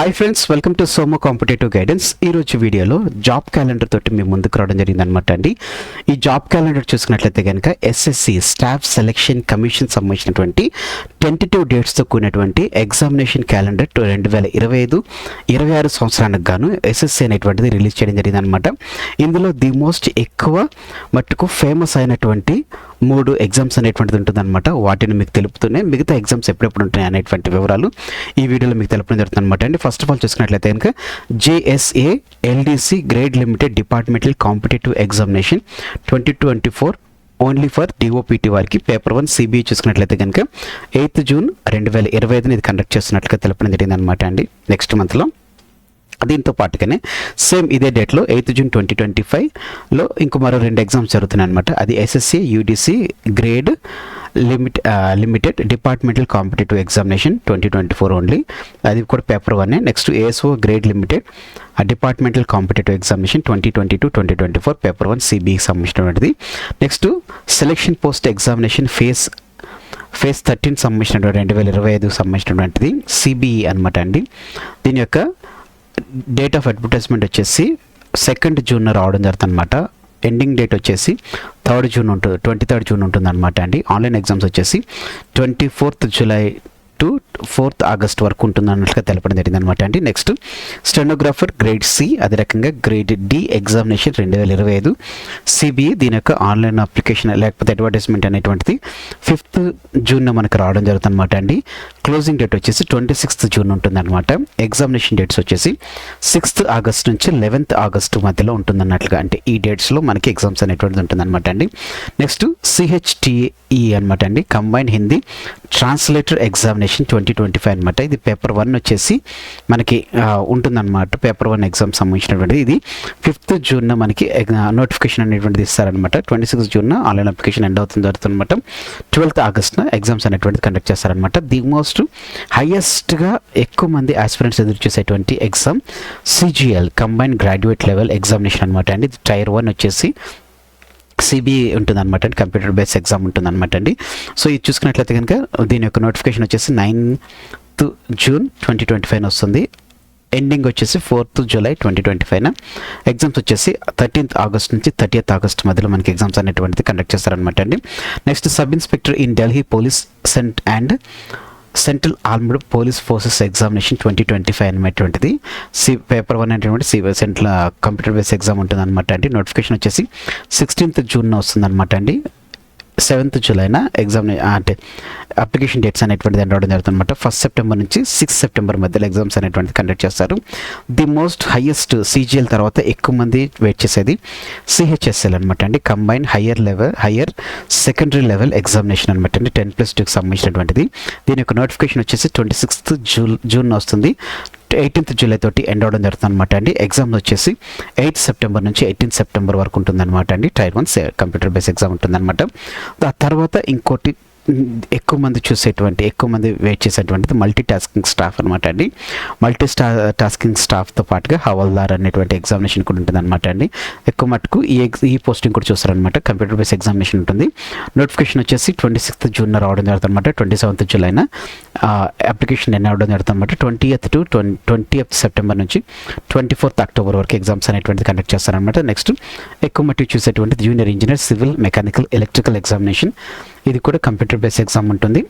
Hi friends welcome to Somo competitive guidance ఈరోజు వీడియోలో job calendar తోటి మేము ముందుకు రావడం జరిగింది అనమాట అండి. ఈ జాబ్ క్యాలెండర్ చూసుకున్నట్లయితే కనుక ఎస్ఎస్సి స్టాఫ్ సెలెక్షన్ కమిషన్ సంబంధించినటువంటి టెంటేటివ్ డేట్స్తో కూడినటువంటి ఎగ్జామినేషన్ క్యాలెండర్ రెండు వేల ఇరవై ఐదు ఇరవై ఆరు సంవత్సరానికి గాను ఎస్ఎస్సి అనేటువంటిది రిలీజ్ చేయడం జరిగింది అనమాట ఇందులో ది మోస్ట్ ఎక్కువ మట్టుకు ఫేమస్ అయినటువంటి మూడు ఎగ్జామ్స్ అనేటువంటిది ఉంటుందన్నమాట. వాటిని మీకు తెలుపుతూనే మిగతా ఎగ్జామ్స్ ఎప్పుడెప్పుడు ఉంటాయి అనేటువంటి వివరాలు ఈ వీడియోలో మీకు తెలపడం జరుగుతుంది అనమాట అండి ఫస్ట్ ఆఫ్ ఆల్ చూసుకున్నట్లయితే కనుక JSA LDC grade limited departmental competitive examination twenty twenty four only for DOPT వారికి పేపర్ వన్ సిబిఐ చూసుకున్నట్లయితే కనుక ఎయిత్ జూన్ రెండు వేల ఇరవై ఐదుని ఇది కండక్ట్ చేస్తున్నట్లుగా తెలపడం జరిగింది అనమాట అండి నెక్స్ట్ మంత్లో దీంతో పాటుగానే సేమ్ ఇదే డేట్లో ఎయిత్ జూన్ ట్వంటీ ట్వంటీ ఫైవ్లో ఇంకో మరో రెండు ఎగ్జామ్స్ జరుగుతున్నాయి అనమాట అది SSC UDC grade limit limited departmental competitive examination twenty twenty four only అది కూడా paper one next ASO grade limited departmental competitive examination twenty twenty two twenty twenty four paper one సిబికి సంబంధించినటువంటిది. Next selection post examination phase phase thirteen సంబంధించినటువంటి రెండు వేల ఇరవై ఐదుకు సంబంధించినటువంటిది CBE అనమాట అండి. దీని యొక్క డేట్ ఆఫ్ అడ్వర్టైజ్మెంట్ వచ్చేసి సెకండ్ జూన్ రావడం జరుగుతుంది అనమాట ఎండింగ్ డేట్ వచ్చేసి థర్డ్ జూన్ ఉంటుంది ట్వంటీ థర్డ్ జూన్ ఉంటుంది అనమాట అండి. ఆన్లైన్ ఎగ్జామ్స్ వచ్చేసి twenty fourth July to fourth August వరకు ఉంటుంది అన్నట్లుగా తెలపడం జరిగింది అనమాట అండి నెక్స్ట్ స్టెనోగ్రాఫర్ గ్రేడ్ సి అదే రకంగా గ్రేడ్ డి ఎగ్జామినేషన్ రెండు వేల ఇరవై ఐదు. సిబిఐ దీని యొక్క ఆన్లైన్ అప్లికేషన్ లేకపోతే అడ్వర్టైజ్మెంట్ అనేటువంటిది ఫిఫ్త్ జూన్ మనకు రావడం జరుగుతుంది అనమాట అండి క్లోజింగ్ డేట్ వచ్చేసి ట్వంటీ సిక్స్త్ జూన్ ఉంటుంది అనమాట ఎగ్జామినేషన్ డేట్స్ వచ్చేసి సిక్స్త్ ఆగస్ట్ నుంచి లెవెన్త్ ఆగస్ట్ మధ్యలో ఉంటుంది అన్నట్లుగా అంటే ఈ డేట్స్లో మనకి ఎగ్జామ్స్ అనేటువంటిది ఉంటుంది అనమాట అండి నెక్స్ట్ సిహెచ్టిఈ అనమాట అండి combine Hindi translator examination twenty twenty five అనమాట ఇది పేపర్ వన్ వచ్చేసి మనకి ఉంటుందన్నమాట. పేపర్ వన్ ఎగ్జామ్ సంబంధించినటువంటిది. ఇది ఫిఫ్త్ జూన్న మనకి నోటిఫికేషన్ అనేటువంటిది ఇస్తారనమాట twenty six June online application end అవుతుంది జరుగుతుందన్నమాట. ట్వెల్త్ ఆగస్ట్న ఎగ్జామ్స్ అనేటువంటిది కండక్ట్ చేస్తారనమాట ది మోస్ట్ హైయెస్ట్గా ఎక్కువ మంది ఆస్పిరెంట్స్ ఎదురు చేసేటువంటి exam CGL combine graduate level examination అనమాట అండి టైర్ వన్ వచ్చేసి సిబి ఉంటుంది అనమాట అండి. కంప్యూటర్ బేస్డ్ ఎగ్జామ్ ఉంటుంది అనమాట అండి. సో ఇది చూసుకున్నట్లయితే కనుక దీని యొక్క నోటిఫికేషన్ వచ్చేసి ninth June twenty twenty five వస్తుంది. ఎండింగ్ వచ్చేసి fourth July twenty twenty five exams వచ్చేసి థర్టీన్త్ ఆగస్ట్ నుంచి థర్టీయత్ ఆగస్ట్ మధ్యలో మనకి ఎగ్జామ్స్ అనేటువంటిది కండక్ట్ చేస్తారనమాట అండి. Next sub inspector in Delhi police cent and central armed police forces examination twenty twenty five అనేటువంటిది సి పేపర్ వన్ అనేటువంటి C central computer base exam ఉంటుంది అనమాట అండి. నోటిఫికేషన్ వచ్చేసి సిక్స్టీన్త్ జూన్ వస్తుంది అనమాట అండి. సెవెంత్ జూలైన ఎగ్జామ్ అంటే అప్లికేషన్ డేట్స్ అనేటువంటిది రావడం జరుగుతుంది అనమాట ఫస్ట్ సెప్టెంబర్ నుంచి సిక్స్ సెప్టెంబర్ మధ్యలో ఎగ్జామ్స్ అనేటువంటిది కండక్ట్ చేస్తారు. ది మోస్ట్ హైయెస్ట్ సీజీఎల్ తర్వాత ఎక్కువ మంది వెయిట్ చేసేది సిహెచ్ఎస్ఎల్ అనమాట అండి. Combine higher level higher secondary level examination అనమాట అండి. టెన్ ప్లస్ టూకి సంబంధించినటువంటిది. దీని యొక్క నోటిఫికేషన్ వచ్చేసి ట్వంటీ సిక్స్త్ జూన్ జూన్ వస్తుంది. ఎయిటీన్త్ జూలై తోటి ఎండ్ అవడం జరుగుతుంది అనమాట అండి. ఎగ్జామ్ వచ్చేసి ఎయిత్ సెప్టెంబర్ నుంచి ఎయిటీన్త్ సెప్టెంబర్ వరకు ఉంటుందన్నమాట అండి. Tier one computer base exam ఉంటుందన్నమాట. ఆ తర్వాత ఇంకోటి ఎక్కువ మంది చూసేటువంటి ఎక్కువ మంది వెయిట్ చేసేటువంటిది మల్టీ టాస్కింగ్ స్టాఫ్ అనమాట అండి. మల్టీ స్టా టాస్కింగ్ స్టాఫ్తో పాటుగా హవల్దార్ అనేటువంటి ఎగ్జామినేషన్ కూడా ఉంటుంది అనమాట అండి. ఎక్కువ మటుకు ఈ ఈ పోస్టింగ్ కూడా చూస్తారనమాట కంప్యూటర్ బేస్ ఎగ్జామినేషన్ ఉంటుంది. నోటిఫికేషన్ వచ్చేసి ట్వంటీ సిక్స్త్ జూన్ రావడం జరుగుతుంది అనమాట ట్వంటీ సెవెంత్ జూలైన అప్లికేషన్ ఎన్ని అవడం జరుగుతుంది అనమాట twenty eighth to twenty eighth September నుంచి ట్వంటీ ఫోర్త్ అక్టోబర్ వరకు ఎగ్జామ్స్ అనేటువంటిది కండక్ట్ చేస్తారనమాట నెక్స్ట్ ఎక్కువ మట్టి చూసేటువంటి junior engineer civil mechanical electrical examination ఇది కూడా కంప్యూటర్ బేస్ ఎగ్జామ్ ఉంటుంది.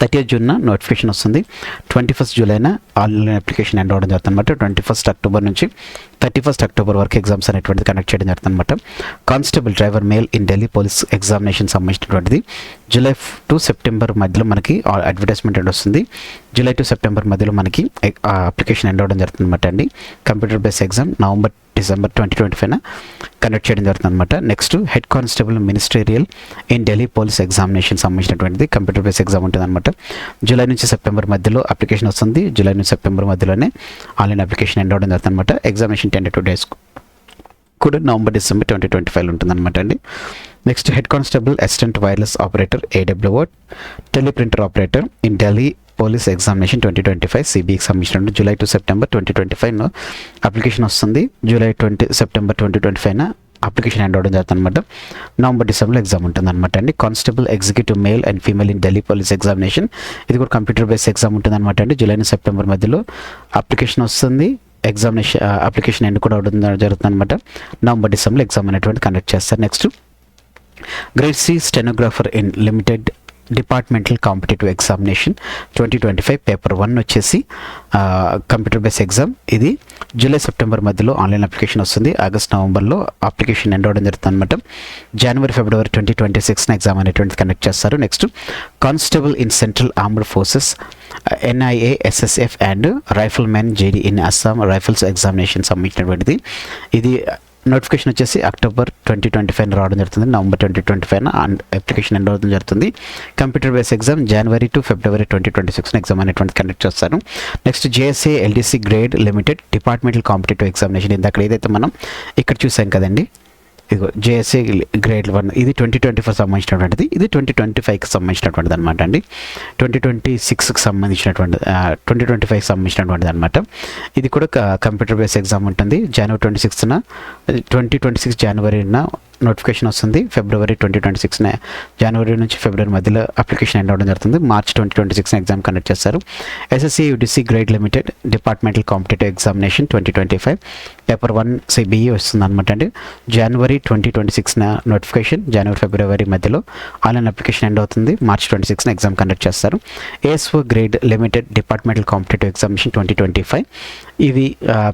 థర్టీ జూన్న నోటిఫికేషన్ వస్తుంది. ట్వంటీ ఫస్ట్ జూలైన ఆన్లైన్ అప్లికేషన్ ఎండ్ అవ్వడం జరుగుతుంది అనమాట ట్వంటీ ఫస్ట్ అక్టోబర్ నుంచి థర్టీ ఫస్ట్ అక్టోబర్ వరకు ఎగ్జామ్స్ అనేటువంటిది కండక్ట్ చేయడం జరుగుతుంది అనమాట constable driver male in Delhi police examination సంబంధించినటువంటిది. జూలై టు సెప్టెంబర్ మధ్యలో మనకి అడ్వర్టైజ్మెంట్ ఎండ్ వస్తుంది. జూలై టు సెప్టెంబర్ మధ్యలో మనకి అప్లికేషన్ ఎండ్ అవ్వడం జరుగుతుంది అనమాట అండి. Computer base exam November December twenty twenty ఫైవ్న conduct చేయడం జరుగుతుంది అనమాట next head constable ministerial in Delhi police examination సంబంధించినటువంటిది కంప్యూటర్ బేస్ ఎగ్జామ్ ఉంటుంది అనమాట జూలై నుంచి సెప్టెంబర్ మధ్యలో అప్లికేషన్ వస్తుంది. జూలై నుంచి సెప్టెంబర్ మధ్యలోనే ఆన్లైన్ అప్లికేషన్ ఎండ్ అవడం జరుగుతుంది అనమాట ఎగ్జామినేషన్ టెన్ టూ డేస్ కూడా November December twenty twenty five ఉంటుందన్నమాట అండి. Next head constable assistant wireless operator AWO teleprinter operator in Delhi police examination twenty twenty five సిబిఐకి సంబంధించిన July to September twenty twenty ఫైవ్లో application వస్తుంది. July twenty September twenty twenty ఫైవ్న application hand అవడం జరుగుతుంది అనమాట November డిసెంబర్లో ఎగ్జామ్ ఉంటుంది అనమాట అండి. Constable executive male and female in Delhi police examination. ఇది కూడా కంప్యూటర్ బేస్డ్ ఎగ్జామ్ ఉంటుంది అనమాట అండి. జూలై సెప్టెంబర్ మధ్యలో అప్లికేషన్ వస్తుంది. ఎగ్జామినేషన్ అప్లికేషన్ ఎండ్ కూడా అవడం జరుగుతుంది అనమాట నవంబర్ డిసెంబర్లో ఎగ్జామ్ అనేటువంటి కండక్ట్ చేస్తారు. Next grade C stenographer in limited departmental competitive examination twenty twenty five paper one వచ్చేసి కంప్యూటర్ బేస్ ఎగ్జామ్. ఇది జూలై సెప్టెంబర్ మధ్యలో ఆన్లైన్ అప్లికేషన్ వస్తుంది. ఆగస్ట్ నవంబర్లో అప్లికేషన్ ఎండ్ అవడం జరుగుతుంది అనమాట జనవరి ఫిబ్రవరి ట్వంటీ ట్వంటీ సిక్స్న ఎగ్జామ్ అనేటువంటిది కండక్ట్ చేస్తారు. Next constable in central armed forces NIA SSF and riflemen JD in Assam rifles examination సంబంధించినటువంటిది ఇది నోటిఫికేషన్ వచ్చేసి అక్టోబర్ ట్వంటీ ట్వంటీ ఫైవ్ రావడం జరుగుతుంది. November twenty twenty five and application end అవడం జరుగుతుంది. Computer base exam January to February twenty twenty six exam అనేటువంటి conduct చేస్తారు next JSA LDC grade limited departmental competitive examination. ఇందాక ఏదైతే మనం ఇక్కడ చూసాం కదండి ఇదిగో జేఎస్ఏ గ్రేడ్ వన్ ఇది ట్వంటీ ట్వంటీ ఫోర్ సంబంధించినటువంటిది ఇది ట్వంటీ ట్వంటీ ఫైవ్కి సంబంధించినటువంటిది అనమాట అండి. ట్వంటీ ట్వంటీ సిక్స్కి సంబంధించినటువంటి ట్వంటీ ట్వంటీ ఫైవ్కి సంబంధించినటువంటిది అనమాట ఇది కూడా కంప్యూటర్ బేస్ ఎగ్జామ్ ఉంటుంది జనవరి ట్వంటీ సిక్స్త్న ట్వంటీ ట్వంటీ సిక్స్ జనవరిన నోటిఫికేషన్ వస్తుంది ఫిబ్రవరి ట్వంటీ ట్వంటీ సిక్స్న జనవరి నుంచి ఫిబ్రవరి మధ్యలో అప్లికేషన్ ఎండ్ అవ్వడం జరుగుతుంది. March twenty twenty six exam conduct చేస్తారు. SSC UDC grade limited departmental competitive examination twenty twenty five. Paper one CBE వస్తుంది అనమాట అండి. జనవరి ట్వంటీ ట్వంటీ సిక్స్న నోటిఫికేషన్ జనవరి ఫిబ్రవరి మధ్యలో ఆన్లైన్ అప్లికేషన్ ఎండ్ అవుతుంది. మార్చ్ ట్వంటీ సిక్స్న ఎగ్జామ్ కండక్ట్ చేస్తారు. ASO grade limited departmental competitive examination twenty twenty five. ఇది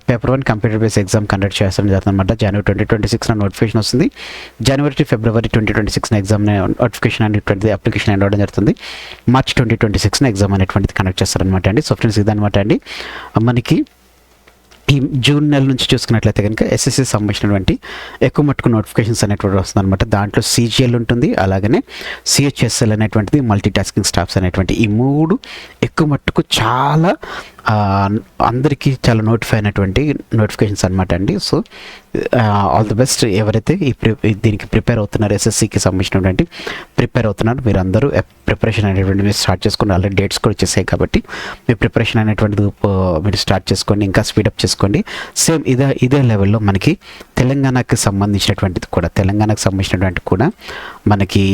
paper one computer base exam conduct చేస్తాను జరుగుతుంది అనమాట జనవరి ట్వంటీ ట్వంటీ సిక్స్న నోటిఫికేషన్ వస్తుంది. జనవరి టు ఫిబ్రవరి ట్వంటీ ట్వంటీ సిక్స్న ఎగ్జామ్ నోటిఫికేషన్ అనేటువంటిది అప్లికేషన్ ఎండ్ అవ్వడం జరుగుతుంది. మార్చ్ ట్వంటీ ట్వంటీ సిక్స్న ఎగ్జామ్ అనేటువంటిది కండక్ట్ చేస్తారనమాట అండి. సో ఫ్రెండ్స్ ఇదనమాట అండి. మనకి ఈ జూన్ నెల నుంచి చూసుకున్నట్లయితే కనుక ఎస్ఎస్సి సంబంధించినటువంటి ఎక్కువ మట్టుకు నోటిఫికేషన్స్ అనేటువంటి వస్తుంది అనమాట దాంట్లో సీజీఎల్ ఉంటుంది అలాగనే సిహెచ్ఎస్ఎల్ అనేటువంటిది మల్టీ టాస్కింగ్ స్టాఫ్స్ అనేటువంటి ఈ మూడు ఎక్కువ మట్టుకు చాలా అందరికీ చాలా నోటిఫై అయినటువంటి నోటిఫికేషన్స్ అనమాట అండి. సో ఆల్ ది బెస్ట్ ఎవరైతే ఈ ప్రి దీనికి ప్రిపేర్ అవుతున్నారు ఎస్ఎస్సికి సంబంధించినటువంటి ప్రిపేర్ అవుతున్నారు మీరు అందరూ ప్రిపరేషన్ అనేటువంటి మీరు స్టార్ట్ చేసుకుని ఆల్రెడీ డేట్స్ కూడా వచ్చేసాయి కాబట్టి మీ ప్రిపరేషన్ అనేటువంటిది మీరు స్టార్ట్ చేసుకోండి ఇంకా స్పీడప్ చేసుకోండి. సేమ్ ఇదే ఇదే లెవెల్లో మనకి తెలంగాణకి సంబంధించినటువంటిది కూడా తెలంగాణకు సంబంధించినటువంటి కూడా మనకి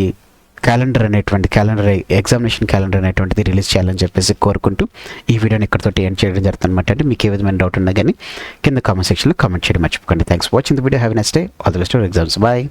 క్యాలెండర్ అనేటువంటి క్యాలెండర్ ఎగ్జామినేషన్ క్యాలెండర్ అనేటువంటిది రిలీజ్ చేయాలని చెప్పేసి కోరుకుంటూ ఈ వీడియోని ఇక్కడతోటి ఎండ్ చేయడం జరుగుతుంది అనమాట అంటే మీకు ఏ విధమైన డౌట్ ఉన్నా కానీ కింద కామెంట్ సెక్షన్లో కామెంట్ చేయడం మర్చిపోకండి. Thanks watching the video have next day all the best exams bye